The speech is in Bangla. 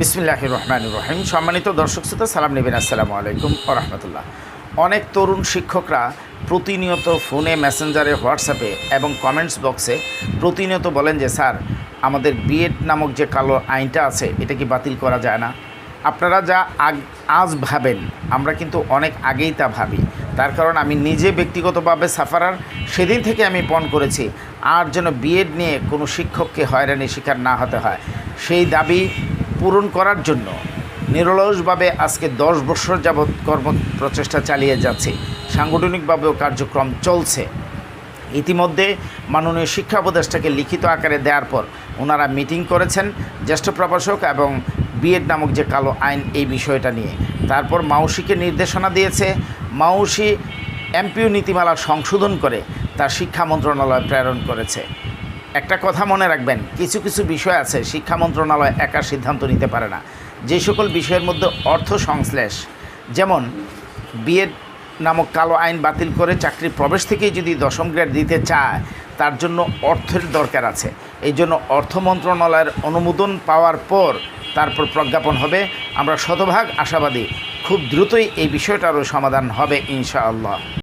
বিসমিল্লাহ রহমান রহিম। সম্মানিত দর্শক শ্রোতা, সালাম নেবেন। আসসালামু আলাইকুম রহমতুল্লাহ। অনেক তরুণ শিক্ষকরা প্রতিনিয়ত ফোনে, মেসেঞ্জারে, হোয়াটসঅ্যাপে এবং কমেন্টস বক্সে প্রতিনিয়ত বলেন যে, স্যার, আমাদের বিএড নামক যে কালো আইনটা আছে, এটা কি বাতিল করা যায় না? আপনারা যা আগ আজ ভাবেন, আমরা কিন্তু অনেক আগেই তা ভাবি। তার কারণ আমি নিজে ব্যক্তিগতভাবে সাফারার সেদিন থেকে আমি পণ করেছি, আর যেন বিএড নিয়ে কোনো শিক্ষককে হয়রানি শিকার না হতে হয়। সেই দাবি পূরণ করার জন্য নিরলসভাবে আজকে দশ বছর যাবৎ কর্ম প্রচেষ্টা চালিয়ে যাচ্ছে। সাংগঠনিকভাবেও কার্যক্রম চলছে। ইতিমধ্যে মাননীয় শিক্ষা উপদেষ্টাকে লিখিত আকারে দেওয়ার পর ওনারা মিটিং করেছেন জ্যেষ্ঠ প্রভাষক এবং বিএড নামক যে কালো আইন এই বিষয়টা নিয়ে। তারপর মাউসিকে নির্দেশনা দিয়েছে। মাউসি এমপিও নীতিমালা সংশোধন করে তার শিক্ষা মন্ত্রণালয় প্রেরণ করেছে। একটা কথা মনে রাখবেন, কিছু কিছু বিষয় আছে, শিক্ষা মন্ত্রণালয় একা সিদ্ধান্ত নিতে পারে না। যে সকল বিষয়ের মধ্যে অর্থ সংশ্লেষ, যেমন বিএড নামক কালো আইন বাতিল করে চাকরির প্রবেশ থেকেই যদি দশম গ্রেড দিতে চায়, তার জন্য অর্থের দরকার আছে। এই জন্য অর্থ মন্ত্রণালয়ের অনুমোদন পাওয়ার পর তারপর প্রজ্ঞাপন হবে। আমরা শতভাগ আশাবাদী। খুব দ্রুতই এই বিষয়টারও সমাধান হবে, ইনশাআল্লাহ।